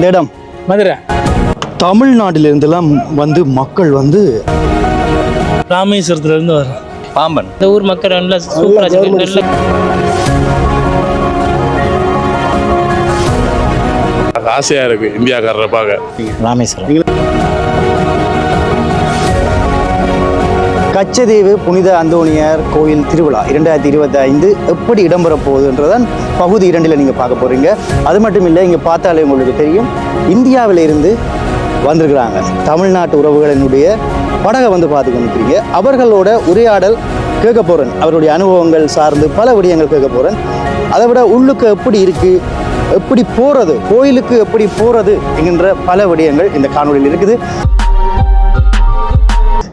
இந்த இடம் மதுரை. தமிழ்நாட்டிலிருந்தெல்லாம் வந்து மக்கள் வந்து ராமேஸ்வரத்துல இருந்து வரோம் பாம்பன். இந்த ஊர் மக்கள் நல்லா சூப்பராக நல்ல ஆசையாக இருக்குது இந்தியாக்காரரை பார்க்க. ராமேஸ்வரம். கச்சதீவு புனித அந்தோணியார் கோயில் திருவிழா இரண்டாயிரத்தி இருபத்தி ஐந்து எப்படி இடம்பெற போகுதுன்றதான் பகுதி இரண்டில் நீங்கள் பார்க்க போகிறீங்க அது மட்டும் இல்லை இங்கே பார்த்தாலே உங்களுக்கு தெரியும். இந்தியாவில் இருந்து வந்திருக்கிறாங்க. தமிழ்நாட்டு உறவுகளினுடைய படகை வந்து பார்த்து கொண்டிருக்கிறீங்க. அவர்களோட உரையாடல் கேட்க போகிறேன் அவருடைய அனுபவங்கள் சார்ந்து பல விடயங்கள் கேட்க போகிறேன் அதை விட உள்ளுக்கு எப்படி இருக்குது எப்படி போகிறது கோயிலுக்கு எப்படி போகிறது என்கின்ற பல விடயங்கள் இந்த காணொலியில் இருக்குது.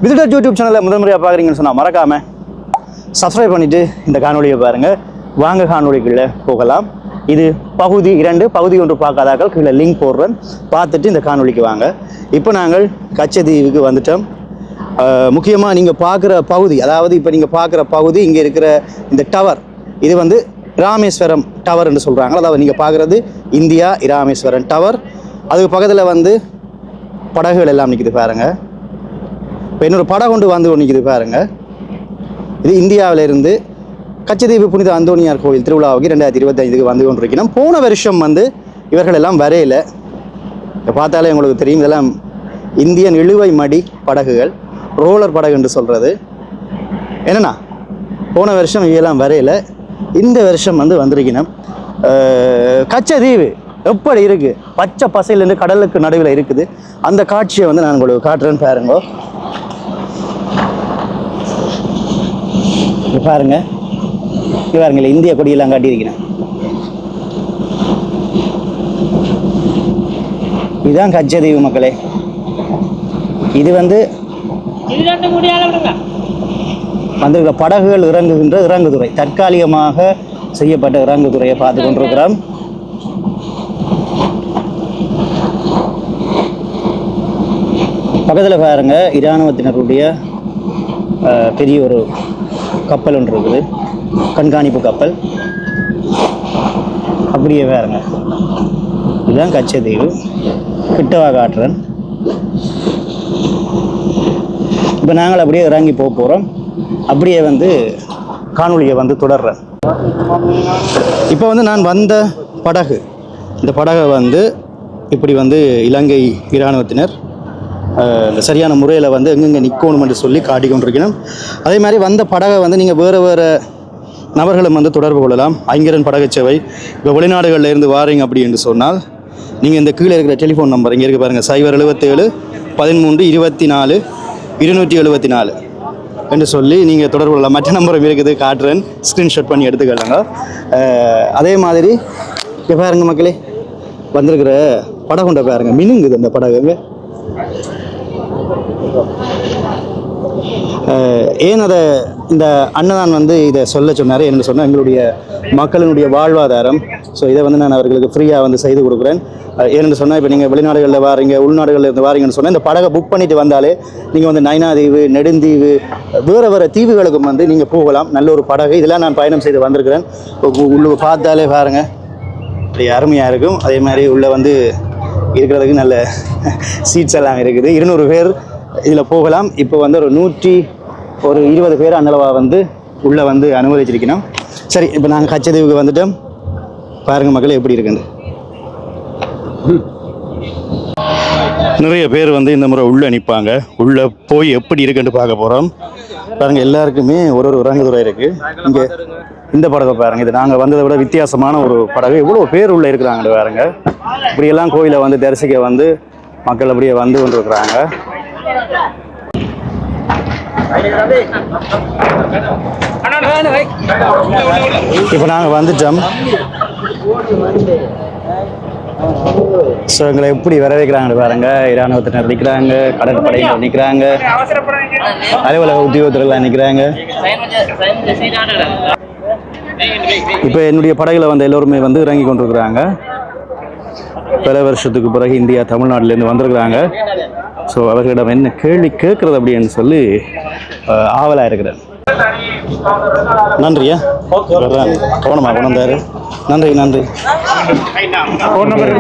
விசிட்டர் யூடியூப் சேனலை முதல் முறையாக பார்க்குறீங்கன்னு சொன்னால் மறக்காமல் சப்ஸ்கிரைப் பண்ணிவிட்டு இந்த காணொலியை பாருங்கள் வாங்க காணொலிக்குள்ளே போகலாம். இது பகுதி இரண்டு பகுதி ஒன்று பார்க்காதாக்கள். கீழே லிங்க் போடுறேன். பார்த்துட்டு இந்த காணொலிக்கு வாங்க. இப்போ நாங்கள் கச்சதீவுக்கு வந்துட்டோம். முக்கியமாக நீங்கள் பார்க்குற பகுதி அதாவது இப்போ நீங்கள் பார்க்குற பகுதி இங்கே இருக்கிற இந்த டவர் இது வந்து ராமேஸ்வரம் டவர் என்று சொல்கிறாங்க அதாவது நீங்கள் பார்க்குறது இந்தியா இராமேஸ்வரம் டவர் அதுக்கு பக்கத்தில் வந்து படகுகள் எல்லாம் நிற்கிது பாருங்கள் இப்போ இன்னொரு படம் கொண்டு வந்து நிற்கிது பாருங்க. இது இந்தியாவில இருந்து கச்சதீவு புனித அந்தோனியார் கோயில் திருவிழாவுக்கு ரெண்டாயிரத்தி இருபத்தைந்துக்கு வந்து கொண்டிருக்கணும் போன வருஷம் வந்து இவர்கள் எல்லாம் வரையில இதை பார்த்தாலே உங்களுக்கு தெரியும் இதெல்லாம் இந்தியன் இழுவை மடி படகுகள் ரோலர் படகு என்று சொல்கிறது என்னென்னா போன வருஷம் இவையெல்லாம் வரையில இந்த வருஷம் வந்து வந்திருக்கணும் கச்சதீவு எப்படி இருக்கு? பச்சை பசையிலேருந்து கடலுக்கு நடுவில் இருக்குது. அந்த காட்சியை வந்து நான் உங்களுக்கு காட்டுறேன்னு பாருங்க. பாருங்க. பாருங்களேன் இந்திய கொடியெல்லாம் காட்டியிருக்கிறேன். இதுதான் கச்சதீவு மக்களே. இது வந்து வந்திருக்கிற படகுகள் இறங்குகின்ற இறங்குதுறை. தற்காலிகமாக செய்யப்பட்ட இறங்குதுறையை பார்த்து கொண்டிருக்கிறோம். பக்கத்தில் பாருங்க இராணுவத்தினருடைய பெரிய ஒரு கப்பல் ஒன்று இருக்குது. கண்காணிப்பு கப்பல். அப்படியே வேறங்க. இதுதான் கச்சதீவு கிட்டவா காட்டுறேன் இப்போ நாங்கள் அப்படியே இறங்கி போக போகிறோம் அப்படியே வந்து காணொலியை வந்து தொடர்றேன். இப்போ வந்து நான் வந்த படகு. இந்த படகை வந்து இப்படி வந்து இலங்கை இராணுவத்தினர் இந்த சரியான முறையில் வந்து எங்கெங்கே நிற்கணும் என்று சொல்லி காட்டி கொண்டிருக்கணும் அதே மாதிரி வந்த படகை வந்து நீங்கள் வேறு வேறு நபர்களும் வந்து தொடர்பு கொள்ளலாம். ஐங்கரன் படகுச்சேவை இப்போ வெளிநாடுகளில் இருந்து வாரீங்க அப்படி என்று சொன்னால் நீங்கள் இந்த கீழே இருக்கிற டெலிஃபோன் நம்பர் இங்கே இருக்குது பாருங்கள் சைபர் எழுபத்தேழு பதிமூன்று இருபத்தி நாலு இருநூற்றி எழுபத்தி நாலு என்று சொல்லி நீங்கள் தொடர்பு கொள்ளலாம். மற்ற நம்பரும் இருக்குது காட்டுறேன். ஸ்க்ரீன்ஷாட் பண்ணி எடுத்துக்கலாங்க. அதே மாதிரி இப்போ பாருங்க மக்களே வந்திருக்கிற படகுண்ட பாருங்க மினுங்குது அந்த படகுங்க ஏன் அதை இந்த அண்ணன் வந்து இதை சொல்ல சொன்னார்? என்று சொன்னால் எங்களுடைய மக்களினுடைய வாழ்வாதாரம். ஸோ இதை வந்து நான் அவர்களுக்கு ஃப்ரீயாக வந்து செய்து கொடுக்குறேன். ஏன்னு சொன்னால் இப்போ நீங்கள் வெளிநாடுகளில் வாரீங்க உள்நாடுகளில் இருந்து வாரீங்கன்னு சொன்னால் இந்த படகை புக் பண்ணிட்டு வந்தாலே நீங்கள் வந்து நைனாதீவு நெடுந்தீவு வேறு வேறு தீவுகளுக்கும் வந்து நீங்கள் போகலாம். நல்ல ஒரு படகு. இதெல்லாம் நான் பயணம் செய்து வந்திருக்கிறேன். உ- உள்ள பார்த்தாலே பாருங்கள் அப்படி அருமையாக இருக்கும். அதே மாதிரி உள்ளே வந்து இருக்கிறதுக்கு நல்ல சீட்ஸ் எல்லாம் இருக்குது. இருநூறு பேர் இதில் போகலாம். இப்போ வந்து ஒரு நூற்றி ஒரு இருபது பேர் அந்தளவாக வந்து உள்ளே வந்து அனுமதிச்சிருக்கணும். சரி இப்போ நாங்கள் கச்சதீவுக்கு வந்துட்டோம். பாருங்கள் மக்கள் எப்படி இருக்குன்னு. நிறைய பேர் வந்து இந்த முறை உள்ளே நிற்பாங்க உள்ளே போய் எப்படி இருக்குன்னு பார்க்க போகிறோம் பாருங்க எல்லாருக்குமே ஒரு ஒரு உறங்குதுறை இருக்குது இங்கே இந்த படகை பாருங்க. இது நாங்கள் வந்ததை விட வித்தியாசமான ஒரு படகு. இவ்வளோ பேர் உள்ளே இருக்கிறாங்க பாருங்க. இப்படியெல்லாம் கோயிலை வந்து தரிசிக்க வந்து மக்கள் அப்படியே வந்து கொண்டிருக்கிறாங்க. இப்போ நாங்கள் வந்துட்டோம். ஸோ எங்களை எப்படி வரவேற்கிறாங்க பாருங்க. இராணுவத்தினர் நிற்கிறாங்க கடற்படையினர் நிற்கிறாங்க அலுவலக உத்தியோகத்தர்கள் நிற்கிறாங்க இப்போ என்னுடைய படகுல வந்த எல்லோருமே வந்து இறங்கி கொண்டிருக்கிறாங்க. பல வருஷத்துக்கு பிறகு இந்தியா தமிழ்நாட்டிலேருந்து வந்திருக்கிறாங்க. ஸோ அவர்களிடம் என்ன கேள்வி கேட்குறது அப்படின்னு சொல்லி ஆவலாக இருக்கிறேன். நன்றியா? வர்றேன். கவனமா கொண்டாரு நன்றி நன்றி.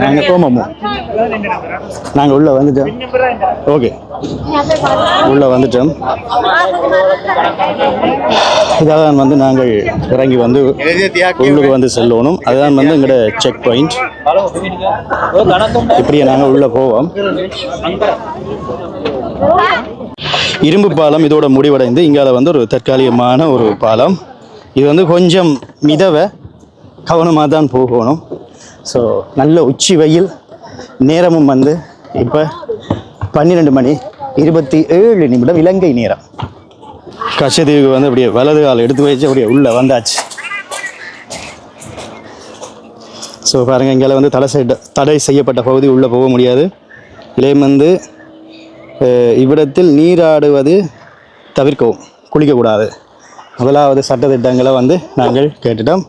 நாங்கள் கோமமோ நாங்கள் உள்ள வந்துட்டோம். ஓகே உள்ள வந்துட்டோம். இதான் வந்து நாங்கள் இறங்கி வந்து உள்ளுக்கு வந்து செல்லணும். அதுதான் வந்து எங்களோட செக் பாயிண்ட் இப்படியே நாங்கள் உள்ள போவோம். இரும்பு பாலம் இதோட முடிவடைந்து இங்கால வந்து ஒரு தற்காலிகமான ஒரு பாலம். இது வந்து கொஞ்சம் மிதவை கவனமாக தான் போகணும். ஸோ நல்ல உச்சி வெயில் நேரமும் வந்து இப்போ பன்னிரெண்டு மணி இருபத்தி ஏழு நிமிடம் இலங்கை நேரம். கச்சதீவுக்கு வந்து அப்படியே வலது கால் எடுத்து வச்சு அப்படியே உள்ளே வந்தாச்சு. ஸோ பாருங்கள் இங்கே வந்து தடை செய்ய தடை செய்யப்பட்ட பகுதி உள்ளே போக முடியாது. இளையம் வந்து இவ்விடத்தில் நீராடுவது தவிர்க்கவும் குளிக்கக்கூடாது. முதலாவது சட்டத்திட்டங்களை வந்து நாங்கள் கேட்டுட்டோம்.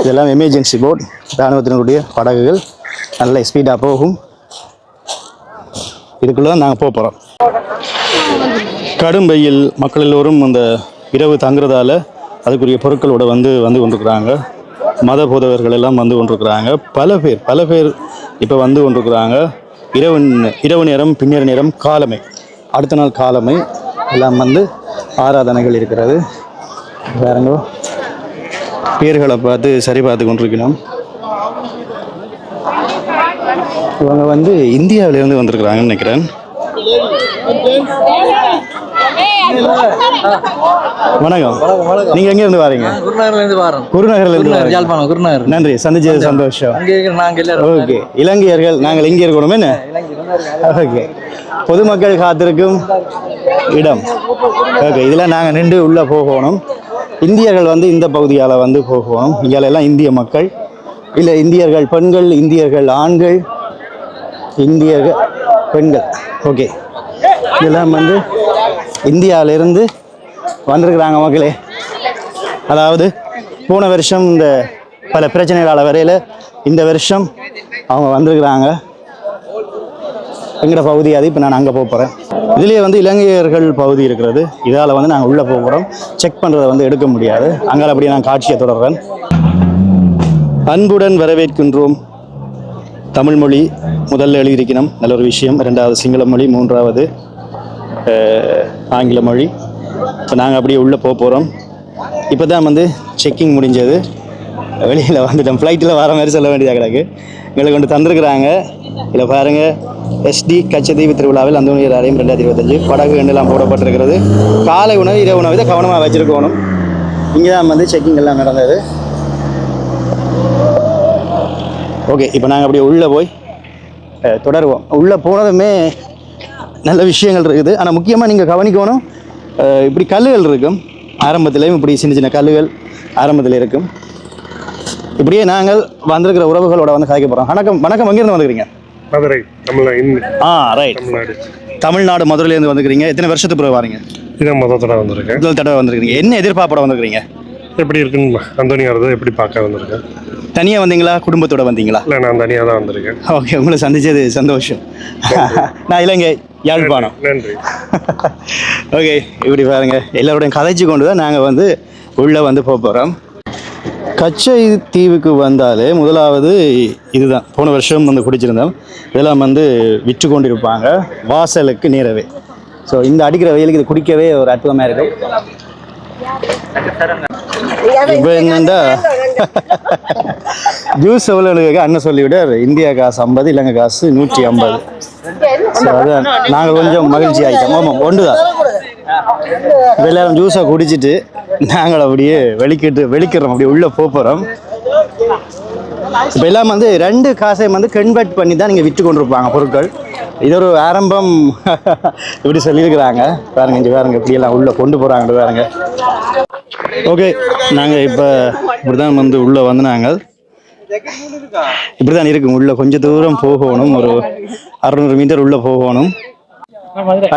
இதெல்லாம் எமர்ஜென்சி போர்ட் இராணுவத்தினுடைய படகுகள். நல்ல ஸ்பீடாக போகும். இதுக்குள்ளே தான் நாங்கள் போக போகிறோம் கடும் வெயில் மக்கள் எல்லோரும் அந்த இரவு தங்குறதால அதுக்குரிய பொருட்களோட வந்து வந்து கொண்டிருக்கிறாங்க. மத போதவர்கள் எல்லாம் வந்து கொண்டிருக்கிறாங்க. பல பேர் பல பேர் இப்போ வந்து கொண்டிருக்கிறாங்க. இரவு இரவு நேரம் பின்னர் நேரம் காலமை. அடுத்த நாள் காலமை எல்லாம் வந்து ஆராதனைகள் இருக்கிறது. பாருங்க பேர்களை பார்த்து சரி பார்த்து கொண்டிருக்கணும் இவங்க வந்து இந்தியாவிலேருந்து வந்திருக்கிறாங்கன்னு நினைக்கிறேன். வணக்கம். நீங்க எங்க இருந்து வரீங்க? குருநகர்ல இருந்து வரோம் குருநகர்ல இருந்து குருநகர் வரீங்க. யாழ்ப்பாணம் குருநகர். நன்றி. சந்திச்சது சந்தோஷம். நாங்க ஓகே. இலங்கையர்கள் நாங்கள் இங்கே இருக்கணும் என்ன? ஓகே. பொதுமக்கள் காத்திருக்கும் இடம். ஓகே இதில் நாங்கள் நின்று உள்ளே போகணும். இந்தியர்கள் வந்து இந்த பகுதியால் வந்து போகணும் இங்கெல்லாம் எல்லாம் இந்திய மக்கள். இல்லை இந்தியர்கள் பெண்கள் இந்தியர்கள் ஆண்கள் இந்தியர்கள் பெண்கள். ஓகே இதெல்லாம் வந்து இந்தியாவிலிருந்து வந்திருக்கிறாங்க மக்களே. அதாவது போன வருஷம் இந்த பல பிரச்சனைகால வரையில் இந்த வருஷம் அவங்க வந்திருக்கிறாங்க. எங்களோட பகுதி அது. இப்போ நான் அங்கே போக போகிறேன் இதுலேயே வந்து இலங்கையர்கள் பகுதி இருக்கிறது. இதால் வந்து நாங்கள் உள்ளே போக போகிறோம் செக் பண்ணுறதை வந்து எடுக்க முடியாது. அங்கே அப்படியே நான் காட்சியை தொடர்றேன். அன்புடன் வரவேற்கின்றோம். தமிழ் மொழி முதல்ல எழுதியிருக்கணும். நல்ல ஒரு விஷயம். ரெண்டாவது சிங்கள மொழி மூன்றாவது ஆங்கில மொழி. இப்போ நாங்கள் அப்படியே உள்ளே போக போகிறோம் இப்போ தான் வந்து செக்கிங் முடிஞ்சது. வெளியில் வந்துட்டோம். ஃப்ளைட்டில் வர மாதிரி சொல்ல வேண்டியதாக கிடக்கு. எங்களுக்கு கொண்டு தந்திருக்கிறாங்க. இதில் பாருங்கள் எஸ்டி கச்சதீவு திருவிழாவில் அந்தோனியர் அறையும் ரெண்டாயிரத்தி இருபத்தஞ்சு. படகு எண்ணெல்லாம் போடப்பட்டிருக்கிறது. காலை உணவு இரவு உணவு இதை கவனமாக வச்சுருக்கணும். இங்கே தான் வந்து செக்கிங் எல்லாம் நடந்தது. ஓகே இப்போ நாங்கள் அப்படியே உள்ளே போய் தொடருவோம். உள்ளே போனதுமே நல்ல விஷயங்கள் இருக்குது. ஆனால் முக்கியமாக நீங்கள் கவனிக்கணும் இப்படி கல்லுகள் இருக்கும். ஆரம்பத்திலையும் இப்படி சின்ன சின்ன கல்லுகள் ஆரம்பத்தில் இருக்கும். இப்படியே நாங்கள் வந்திருக்கிற உறவுகளோட வந்து கதைக்க போகிறோம் வணக்கம் வணக்கம் எங்கேருந்து வந்துக்கிறீங்க மதுரை தமிழ்நாடு ஆ ரைட் தமிழ்நாடு. தமிழ்நாடு மதுரையிலேருந்து வந்துக்கிறீங்க எத்தனை வருஷத்துக்கு பிறகு வரீங்க? இதான் மொதல் தடவை வந்திருக்கேன். முதல் தடவை வந்திருக்கீங்க என்ன எதிர்பார்ப்போட வந்திருக்கிறீங்க? எப்படி இருக்குன்னு அந்தோனியாரதை எப்படி பார்க்க வந்திருக்கேன் தனியாக வந்தீங்களா? குடும்பத்தோட வந்தீங்களா? இல்லை நான் தனியாக தான் வந்திருக்கேன். ஓகே உங்களை சந்திச்சது சந்தோஷம். நான் இலங்கை யாழ்ப்பாணம். நன்றி ஓகே இப்படி பாருங்க. எல்லாரோடையும் கதைச்சு கொண்டு தான் நாங்கள் வந்து உள்ளே வந்து போக போகிறோம் கச்சை தீவுக்கு வந்தாலே முதலாவது இதுதான். போன வருஷம் வந்து குடிச்சிருந்தோம். இதெல்லாம் வந்து விற்று கொண்டிருப்பாங்க. வாசலுக்கு நேரவே. ஸோ இந்த அடிக்கிற வெயிலுக்கு இது குடிக்கவே ஒரு அற்புதமாக இருக்கும் இப்போ என்னண்டா? ஜூஸ் எவ்வளோ கேட்க அண்ணன் சொல்லிவிட்டார். இந்தியா காசு ஐம்பது இலங்கை காசு நூற்றி ஐம்பது. ஸோ அதான். நாங்கள் கொஞ்சம் மகிழ்ச்சி ஆகிட்டோம் ஆமாம் ஒன்று தான். எல்லாரும் ஜூஸை குடிச்சிட்டு நாங்கள் அப்படியே வெளிக்கிட்டு வெளிக்கிறோம் அப்படியே உள்ளே போக போகிறோம் இப்போ எல்லாம் வந்து ரெண்டு காசையும் வந்து கன்வெர்ட் பண்ணி தான் நீங்கள் விற்று கொண்டிருப்பாங்க பொருட்கள். இது ஒரு ஆரம்பம். இப்படி சொல்லியிருக்கிறாங்க. பாருங்க இங்கே பாருங்க இப்படி எல்லாம் உள்ளே கொண்டு போகிறாங்க பாருங்க. ஓகே நாங்கள் இப்போ இப்படி தான் வந்து உள்ளே வந்து நாங்கள் இப்படி தான் இருக்கும். உள்ளே கொஞ்சம் தூரம் போகணும். ஒரு அறுநூறு மீட்டர் உள்ளே போகணும்.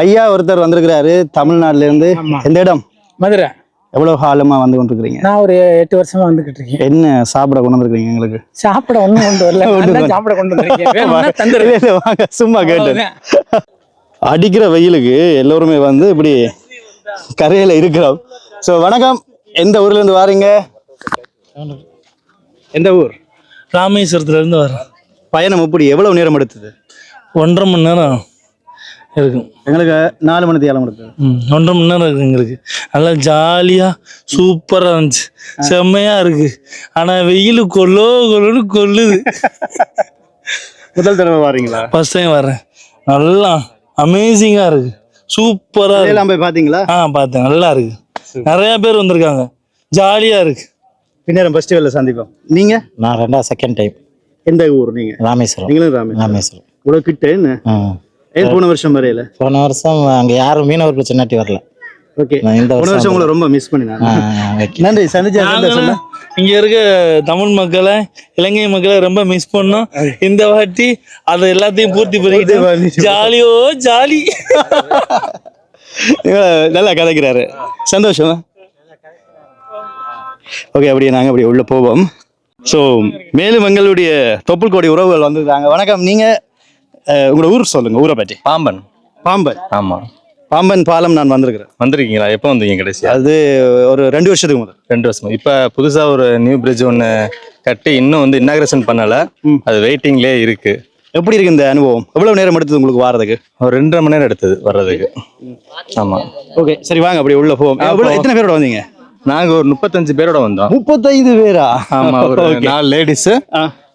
ஐயா ஒருத்தர் வந்திருக்கிறாரு தமிழ்நாட்டுல இருந்து எந்த இடம்? மதுரை. எவ்வளவு காலமா வந்து கொண்டிருக்கிறீங்க? நான் ஒரு எட்டு வருஷமா வந்துகிட்டு இருக்கேன். என்ன சாப்பிட கொண்டு வந்திருக்கீங்க எங்களுக்கு? சாப்பிட ஒண்ணும் கொண்டு வரல. சாப்பிட கொண்டு வந்திருக்கேன். வாங்க, சும்மா கேட்டேன். அடிக்கிற வெயிலுக்கு எல்லோருமே வந்து இப்படி கரையில இருக்கிறோம். ஸோ வணக்கம். எந்த ஊர்ல இருந்து வாரீங்க? எந்த ஊர்? ராமேஸ்வரத்துல இருந்து வரேன் பயணம் எப்படி? எவ்வளவு நேரம் எடுத்தது? ஒன்றரை மணி நேரம் இருக்கும் எங்களுக்கு நாலு மணி தேலம் எடுத்தது ம், ஒன்றரை மணி நேரம் இருக்கு எங்களுக்கு. நல்லா ஜாலியா சூப்பரா இருந்துச்சு. செம்மையா இருக்கு. ஆனா வெயில் கொல்லோ கொல்லுன்னு கொல்லுது. முதல் தடவை வாரீங்களா? ஃபர்ஸ்ட் டைம் வர்றேன். நல்லா அமேசிங்கா இருக்கு. சூப்பரா இருக்கு. எல்லாம் போய் பாத்தீங்களா? ஆ பார்த்தேன் நல்லா இருக்கு. நிறைய பேர் வந்திருக்காங்க. ஜாலியா இருக்கு. பின்னேரம் ஃபெஸ்டிவல்ல சந்திப்போம். நீங்க? நான் ரெண்டாவது செகண்ட் டைம் எந்த ஊர் நீங்க? ராமேஸ்வரம். நீங்களும் ராமே ராமேஸ்வரம். இவ்வளவு கிட்ட என்ன போன வருஷம் வரையில? போன வருஷம் அங்கே யாரும் மீனவர்கள் சின்னாட்டி வரல. ஓகே. போன வருஷம் உங்களை ரொம்ப மிஸ் okay. நன்றி. சந்திச்சா இங்க இருக்க தமிழ் மக்களை இலங்கை மக்களை ரொம்ப மிஸ் பண்ணோம். இந்த வாட்டி அதை எல்லாத்தையும் பூர்த்தி பண்ணிக்கிட்டு ஜாலியோ ஜாலி. நல்லா கதைக்கிறாரு. சந்தோஷம்? ஓகே அப்படியே நாங்கள் அப்படியே உள்ள போவோம். ஸோ மேலும் எங்களுடைய தொப்புள் கோடி உறவுகள் வந்திருக்காங்க. வணக்கம். நீங்க உங்களோட ஊர் சொல்லுங்க ஊரை பற்றி. பாம்பன். பாம்பன்? ஆமா. பாம்பன் பாலம் நான் வந்திருக்கிறேன். வந்திருக்கீங்களா? எப்போ வந்தீங்க கடைசியா அது ஒரு ரெண்டு வருஷத்துக்கு முதல். ரெண்டு வருஷம்? இப்ப புதுசா ஒரு நியூ பிரிட்ஜ் ஒன்னு கட்டி இன்னும் வந்து இன்னாகிரேஷன் பண்ணல. அது வெயிட்டிங்லயே இருக்கு. எப்படி இருக்கு இந்த அனுபவம்? எவ்வளவு நேரம் எடுத்தது உங்களுக்கு வாரதுக்கு ஒரு ரெண்டரை மணி நேரம் எடுத்தது வர்றதுக்கு. ஆமா. ஓகே சரி வாங்க அப்படியே உள்ள போவோம். எவ்வளவு எத்தனை பேரோட வந்தீங்க? நாங்க ஒரு முப்பத்தஞ்சு பேரோட வந்தோம். முப்பத்தைந்து பேரா? ஆமா ஒரு. நாலு லேடிஸ்.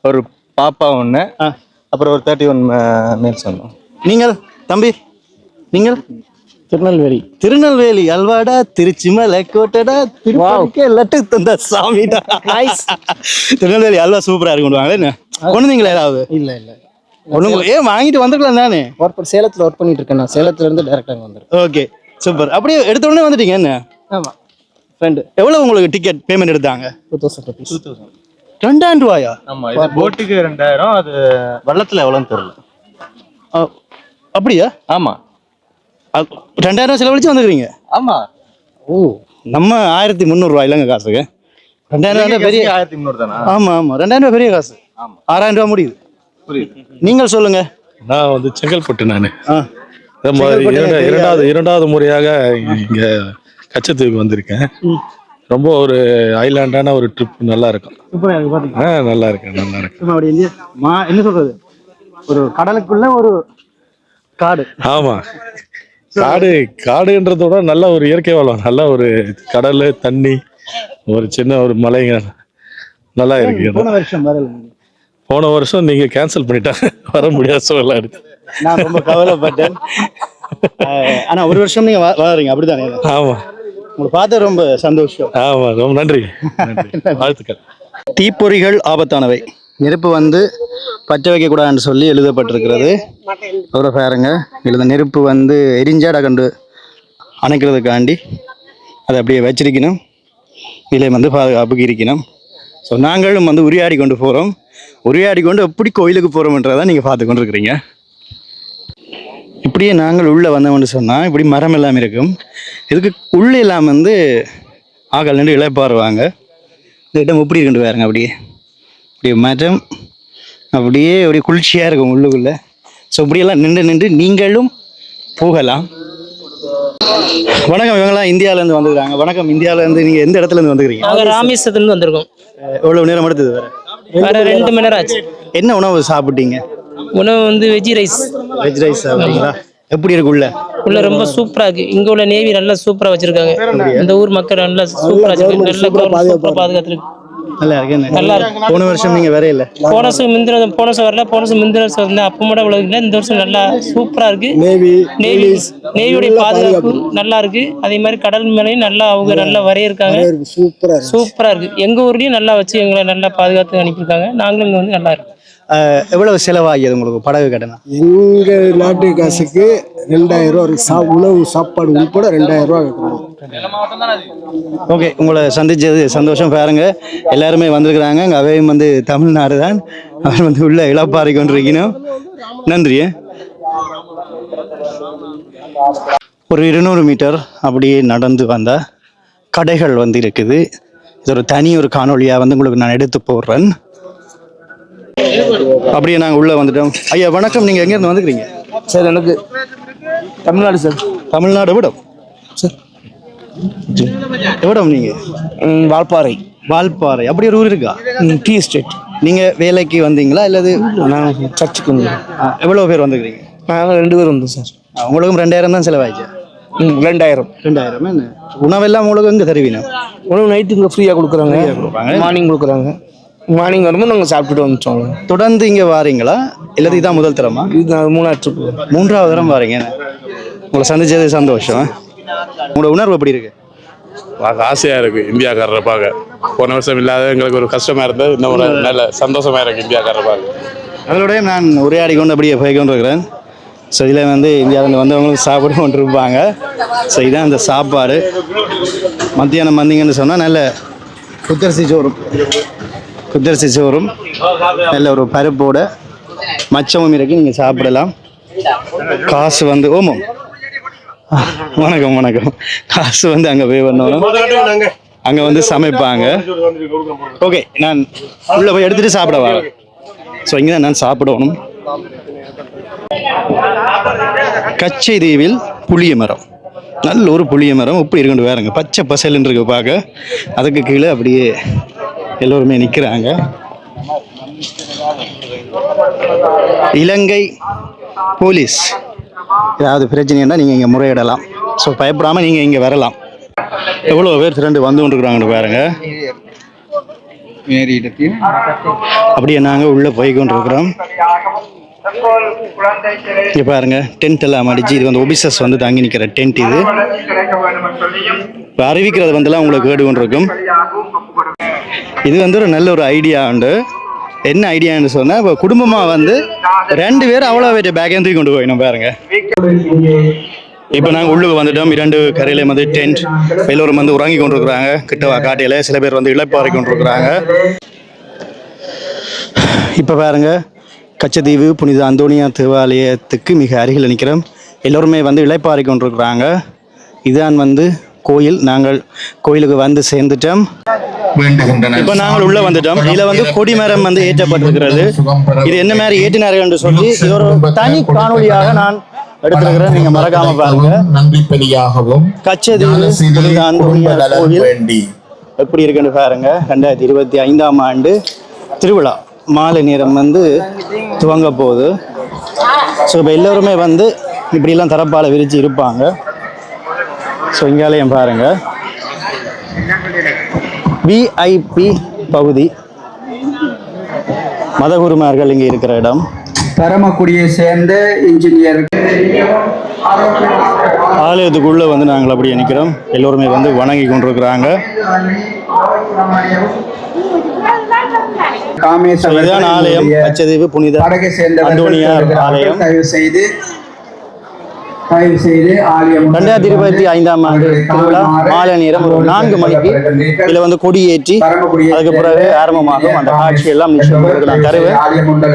ஒரு பாப்பா ஒண்ணு. அப்புறம் ஒரு தேர்ட்டி ஒன் மேல்ஸ் வந்தோம் நீங்கள் தம்பி நீங்கள்? திருநெல்வேலி. திருநெல்வேலி அல்வாடா திருச்சி மலை கோட்டடா திருப்பாக்கே லட்டு தந்த சாமிடா. திருநெல்வேலி அல்வா சூப்பரா இருக்கு கொண்டு வாங்களே என்ன? கொண்டு வந்தீங்களா ஏதாவது? இல்ல இல்ல. ஒண்ணு ஏன் வாங்கிட்டு வந்திருக்கலாம் தானே? ஒர்க் பண்ண சேலத்துல ஒர்க் பண்ணிட்டு இருக்கேன் நான். சேலத்துல இருந்து டைரக்டா அங்க வந்திருக்கேன். ஓகே சூப்பர் அப்படியே எடுத்த உடனே வந்துட்டீங்க என்ன? ஆமா. ஃப்ரெண்டு எவ்வளவு உங்களுக்கு டிக்கெட் பேமெண்ட் எடுத்தாங்க? டூ தௌசண்ட் ருபீஸ் ரெண்டாயிரம் ரூபாயா? ஆமா இது போட்டுக்கு ரெண்டாயிரம் அது வெள்ளத்துல எவ்வளோன்னு தெரியல. அப்படியா? ஆமா. ரெண்டாயிரம் செலவழிச்சு வந்துக்கிறீங்க? ஆமா. ஓ நம்ம ஆயிரத்தி முந்நூறுரூவா இல்லைங்க காசுக்கு. ரெண்டாயிரம் ரூபாய் பெரிய ஆயிரத்தி முந்நூறு தானா? ஆமா ஆமா. ரெண்டாயிரம் ரூபாய் பெரிய காசு. ஆறாயிரம் ரூபாய் முடியுது. புரியுது. நீங்கள் சொல்லுங்க. நான் வந்து செங்கல்பட்டு நான். ஆ. இரண்டாவது இரண்டாவது முறையாக இங்க கச்சத்தீவுக்கு வந்திருக்கேன். ரொம்ப ஒரு ஐலாண்டான ஒரு ட்ரிப் நல்லா இருக்கும் சூப்பரா இருக்கு பாத்தீங்க. ஆ நல்லா இருக்கு நல்லா இருக்கு சும்மா அப்படி இல்லையா மா என்ன சொல்றது? ஒரு கடலுக்குள்ள ஒரு காடு. ஆமா. காடு காடுன்றத விட நல்ல ஒரு இயற்கை வளம் நல்ல ஒரு கடல் தண்ணி ஒரு சின்ன ஒரு மலைங்க. நல்லா இருக்கு போன. வருஷம் வரல போன வருஷம் நீங்க கேன்சல் பண்ணிட்டாங்க வர முடியாத சூழலா இருக்கு நான் ரொம்ப கவலைப்பட்டேன். ஆனா ஒரு வருஷம் நீங்க வா- வாழறீங்க அப்படித்தானே ஆமா. உங்களை பார்த்து ரொம்ப சந்தோஷம். ஆமா ரொம்ப நன்றி. நன்றி. வாழ்த்துக்கள். தீப்பொறிகள் ஆபத்தானவை. நெருப்பு வந்து பற்ற வைக்கக்கூடாதுன்னு சொல்லி எழுதப்பட்டிருக்கிறது. ஒரு பாருங்க எழுத நெருப்பு வந்து எரிஞ்சாட கண்டு அணைக்கிறதுக்காண்டி அதை அப்படியே வச்சிருக்கணும். இதில் வந்து பாதுகாப்புக்கு இருக்கணும். ஸோ நாங்களும் வந்து உரையாடி கொண்டு போகிறோம் உரையாடி கொண்டு எப்படி கோயிலுக்கு போகிறோம்ன்றதை நீங்கள் பார்த்து கொண்டு இருக்கிறீங்க இப்படியே நாங்கள் உள்ளே வந்தோம்னு சொன்னால் இப்படி மரம் எல்லாம் இருக்கும். இதுக்கு உள்ளே எல்லாம் வந்து ஆக்கள் நின்று இழைப்பாருவாங்க இந்த இடம் எப்படி இருக்குன்னு பாருங்க அப்படியே. அப்படியே மரம் அப்படியே அப்படியே குளிர்ச்சியாக இருக்கும் உள்ளுக்குள்ளே. ஸோ இப்படியெல்லாம் நின்று நின்று நீங்களும் போகலாம். வணக்கம் இவங்கெல்லாம் இந்தியாவிலேருந்து வந்துருக்காங்க. வணக்கம் இந்தியாவிலேருந்து நீங்கள் எந்த இடத்துலேருந்து வந்துக்கிறீங்க? நாங்க ராமேஸ்வரத்துல வந்திருக்கோம். எவ்வளோ நேரம் எடுத்தது வேறு? வர ரெண்டு மணி நேரம் ஆச்சு. என்ன உணவு சாப்பிட்டீங்க? உணவு வந்து வெஜ் ரைஸ் வெஜ் ரைஸ் எப்படி இருக்கு உள்ள? உள்ள ரொம்ப சூப்பரா இருக்கு. இங்க உள்ள நேவி நல்லா சூப்பரா வச்சிருக்காங்க. இந்த ஊர் மக்கள் நல்லா சூப்பரா வச்சிருக்காங்க. நல்ல சூப்பரா பாதுகாத்துருக்கு. நல்லா இருக்கு என்ன நல்லா இருக்கு. போன வருஷம் நீங்கள் வேற இல்லை? போன வருஷம் முந்தின போன வருஷம் வரல. போன வருஷம் முந்தின வருஷம் வந்து அப்போ மட்டும் இவ்வளவு இல்லை. இந்த வருஷம் நல்லா சூப்பரா இருக்கு. நேவி நேவி நேவியுடைய பாதுகாப்பு நல்லா இருக்கு. அதே மாதிரி கடல் மேலையும் நல்லா அவங்க நல்லா வரையிருக்காங்க சூப்பரா சூப்பரா இருக்கு. எங்க ஊர்லயும் நல்லா வச்சு எங்களை நல்லா பாதுகாத்து அனுப்பியிருக்காங்க. நாங்களும் இங்க வந்து நல்லா இருக்கு எவ்வளவு செலவாகியது உங்களுக்கு படகு கட்டணம் எங்க நாட்டு காசுக்கு ரெண்டாயிரம் ரூபா. சா உணவு சாப்பாடு உட்பட ரெண்டாயிரம் ரூபா வைக்கணும் ஓகே உங்களை சந்திச்சது சந்தோஷம் பாருங்க. எல்லாருமே வந்திருக்கிறாங்க. அங்கே அவையும் வந்து தமிழ்நாடு தான். அவர் வந்து உள்ள இழப்பாறை கொண்டிருக்கணும். நன்றி. ஒரு இருநூறு மீட்டர் அப்படியே நடந்து வந்த கடைகள் வந்து இருக்குது. இது ஒரு தனி ஒரு காணொளியாக வந்து உங்களுக்கு நான் எடுத்து போடுறேன். அப்படியே நாங்கள் உள்ளே வந்துட்டோம். ஐயா வணக்கம். நீங்கள் எங்கேருந்து வந்துக்கிறீங்க? சார் எனக்கு தமிழ்நாடு சார். தமிழ்நாடு விடும் எவ்வளோ நீங்கள் வால்பாறை. வால்பாறை. அப்படி ஒரு ஊர் இருக்கா? டீ எஸ்டேட் நீங்கள் வேலைக்கு வந்தீங்களா இல்லது? நான் சர்ச்சுக்கு வந்தேன் எவ்வளோ பேர் வந்துக்கிறீங்க? நாங்கள் ரெண்டு பேரும் வந்தோம் சார். உங்களுக்கும் ரெண்டாயிரம் தான் செலவாயிச்சா? ம் ரெண்டாயிரம். ரெண்டாயிரம் என்ன? உணவெல்லாம் உங்களுக்கு எங்கே தருவீங்க? உணவு நைட்டு இங்கே ஃப்ரீயாக கொடுக்குறாங்க. மார்னிங் கொடுக்குறாங்க. மார்னிங் வரும்போது நாங்கள் சாப்பிட்டுட்டு வந்துட்டோம் தொடர்ந்து இங்கே வாரீங்களா? இல்லது இதான் முதல் தரமா? இது மூணாவது ட்ரிப்பு மூன்றாவது தரம் வாரீங்க. உங்களை சந்திச்சது சந்தோஷம். உங்களோட உணர்வு எப்படி இருக்கு? பார்க்க ஆசையா இருக்கு இந்தியாக்காரரை பார்க்க. போன வருஷம் இல்லாத எங்களுக்கு ஒரு கஷ்டமா இருந்தது. இன்னும் ஒரு நல்ல சந்தோஷமா இருக்கு இந்தியாக்காரரை பார்க்க. அதோடய நான் உரையாடி கொண்டு அப்படியே போய் கொண்டு இருக்கிறேன். ஸோ இதில் வந்து இந்தியாவிலேருந்து வந்தவங்களும் சாப்பிட கொண்டு இருப்பாங்க ஸோ இதான் அந்த சாப்பாடு. மத்தியானம் வந்தீங்கன்னு சொன்னால் நல்ல குத்தரிசி சோறும். குத்தரிசி சோறும் நல்ல ஒரு பருப்போட மச்சமும் இருக்கு. நீங்கள் சாப்பிடலாம். காசு வந்து ஓமம். வணக்கம் வணக்கம். காசு வந்து அங்கே போய் பண்ணணும் அங்கே வந்து சமைப்பாங்க. ஓகே நான் உள்ளே போய் எடுத்துகிட்டு சாப்பிட வரேன் ஸோ இங்கே தான் நான் சாப்பிடணும். கச்சை தீவில் புளிய மரம். நல்ல ஒரு புளிய மரம். இப்படி இருக்குன்னு வேறுங்க. பச்சை பசலுன்னு இருக்கு பார்க்க அதுக்கு கீழே அப்படியே எல்லோருமே நிற்கிறாங்க இலங்கை போலீஸ். ஏதாவது பிரச்சனைன்னா நீங்கள் இங்கே முறையிடலாம். ஸோ பயப்படாமல் நீங்கள் இங்கே வரலாம். எவ்வளோ பேர் திரண்டு வந்து கொண்டிருக்கிறாங்கன்னு பாருங்க. அப்படியே நாங்கள் உள்ளே போய் கொண்டிருக்கிறோம். இங்கே பாருங்க டென்ட் எல்லாம் அடிச்சு இது வந்து ஒபிசஸ் வந்து தங்கி நிற்கிற டென்ட் இது. இப்போ அறிவிக்கிறது வந்துலாம் உங்களுக்கு கேடு கொண்டிருக்கும். இது வந்து ஒரு நல்ல ஒரு ஐடியா உண்டு. என்ன ஐடியான்னு சொன்னால் இப்போ குடும்பமாக வந்து ரெண்டு பேரும் அவ்வளோ பெரிய பேக்கையும் தூக்கி கொண்டு போயிடும் பாருங்க. இப்போ நாங்கள் உள்ளுக்கு வந்துட்டோம். இரண்டு கரையிலையும் வந்து டென்ட் எல்லோரும் வந்து உறங்கி கொண்டிருக்கிறாங்க. கிட்டவா காட்டியில் சில பேர் வந்து இழப்பாறை கொண்டிருக்கிறாங்க. இப்போ பாருங்க கச்சத்தீவு புனித அந்தோனியா தேவாலயத்துக்கு மிக அருகில் நிற்கிறோம். எல்லோருமே வந்து இளைப்பாறை கொண்டிருக்கிறாங்க. இதுதான் வந்து கோயில். நாங்கள் கோயிலுக்கு வந்து சேர்ந்துட்டோம். இப்போ நாங்கள் உள்ள வந்துட்டோம். இதுல வந்து கொடிமரம் வந்து ஏற்றப்பட்டிருக்கிறது. இது என்ன மாதிரி ஏற்றினார்கள் என்று சொல்லி இது ஒரு தனி காணொளியாக நான் எடுத்திருக்கிறேன். நீங்க மறக்காம பாருங்க. நன்றி பலியாகவும் கச்சதீவு எப்படி இருக்குன்னு பாருங்க. ரெண்டாயிரத்தி இருபத்தி ஐந்தாம் ஆண்டு திருவிழா. மாலை நேரம் வந்து துவங்க போகுது. ஸோ இப்போ எல்லோருமே வந்து இப்படிலாம் தரப்பால விரிச்சு இருப்பாங்க. ஸோ இங்காலையும் பாருங்க. விஐபி பகுதி. மதகுருமார்கள் இங்கே இருக்கிற இடம். பரமக்குடியை சேர்ந்த இன்ஜினியர் ஆலயத்துக்குள்ளே வந்து நாங்கள் அப்படியே நிற்கிறோம். எல்லோருமே வந்து வணங்கி கொண்டிருக்கிறாங்க. இதுதான் ஆலயம். சேர்ந்தவர்கள் அந்தோனியார் ஆலயம். தயவு செய்து தயவு செய்து ரெண்டாயிரத்தி இருபத்தி ஐந்தாம் ஆண்டு திருவிழா மாலை நேரம் ஒரு நான்கு மணிக்கு இதில் வந்து கொடியேற்றி அதுக்கு பிறகு ஆரம்பமாகும் அந்த காட்சி எல்லாம் நிச்சயம் நான் தருவேன்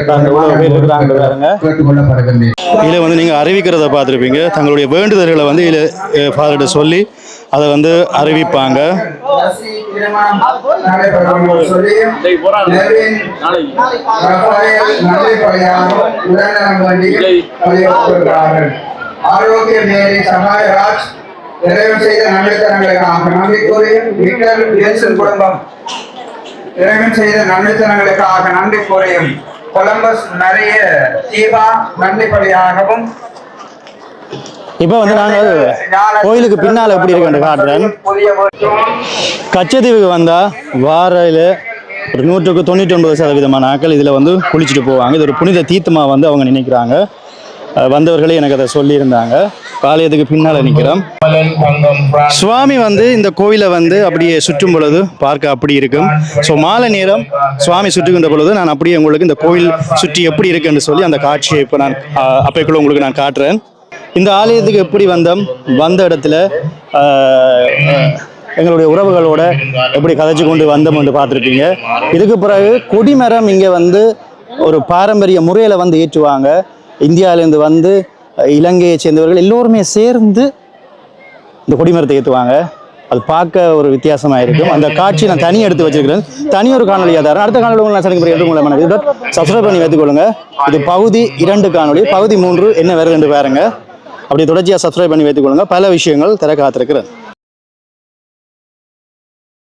அந்த இவ்வளவு பேர் இருக்கிறாங்க பாருங்க கேட்டுக்கொள்ளப்படுகின்றேன் இதில் வந்து நீங்கள் அறிவிக்கிறத பார்த்துருப்பீங்க தங்களுடைய வேண்டுதல்களை வந்து இதில் ஃபாதர்கிட்ட சொல்லி அதை வந்து அறிவிப்பாங்க நடைபெறும் நன்றி ஆரோக்கிய மேரி சகாயராஜ் நிறைவு செய்த நன்மைத்தனங்களுக்காக நன்றி கூறியும் விக்டர் வில்சன் குடும்பம். இறைவன் செய்த நன்மைத்தனங்களுக்காக நன்றி கூறியும் கொலம்பஸ் நிறைய தீபா நன்றி பலியாகவும். இப்போ வந்து நாங்கள் கோயிலுக்கு பின்னால் எப்படி இருக்குன்னு காட்டுறேன். கச்சத்தீவுக்கு வந்தால் வாரையில் ஒரு நூற்றுக்கு தொண்ணூற்றி ஒன்பது சதவீதமான ஆட்கள் இதில் வந்து குளிச்சுட்டு போவாங்க. இது ஒரு புனித தீர்த்தமாக வந்து அவங்க நினைக்கிறாங்க. வந்தவர்களே எனக்கு அதை சொல்லியிருந்தாங்க. ஆலயத்துக்கு பின்னால் நிற்கிறோம் சுவாமி வந்து இந்த கோயிலை வந்து அப்படியே சுற்றும் பொழுது பார்க்க அப்படி இருக்கும். ஸோ மாலை நேரம் சுவாமி சுற்றுகின்ற பொழுது நான் அப்படியே உங்களுக்கு இந்த கோயில் சுற்றி எப்படி இருக்குன்னு சொல்லி அந்த காட்சியை இப்போ நான் அப்பைக்குள்ள உங்களுக்கு நான் காட்டுறேன். இந்த ஆலயத்துக்கு எப்படி வந்தோம்? வந்த இடத்துல எங்களுடைய உறவுகளோட எப்படி கதைச்சு கொண்டு வந்தோம் என்று பார்த்துருப்பீங்க. இதுக்கு பிறகு கொடிமரம் இங்கே வந்து ஒரு பாரம்பரிய முறையில் வந்து ஏற்றுவாங்க. இந்தியாவிலேருந்து வந்து இலங்கையை சேர்ந்தவர்கள் எல்லோருமே சேர்ந்து இந்த கொடிமரத்தை ஏற்றுவாங்க அது பார்க்க ஒரு வித்தியாசமாக இருக்கும். அந்த காட்சி நான் தனி எடுத்து வச்சிருக்கிறேன். தனி ஒரு காணொலியாக தரேன் அடுத்த காணொலி உங்களை நான் சனிக்கு பிறகு எடுத்து உங்களை இதோட சப்ஸ்கிரைப் பண்ணி வைத்துக்கொள்ளுங்க. இது பகுதி இரண்டு காணொளி பகுதி மூன்று என்ன வேறு ரெண்டு பாருங்க. அப்படி தொடர்ச்சியாக சப்ஸ்கிரைப் பண்ணி வைத்துக்கொள்ளுங்க. பல விஷயங்கள் திற காத்திருக்கிறேன்.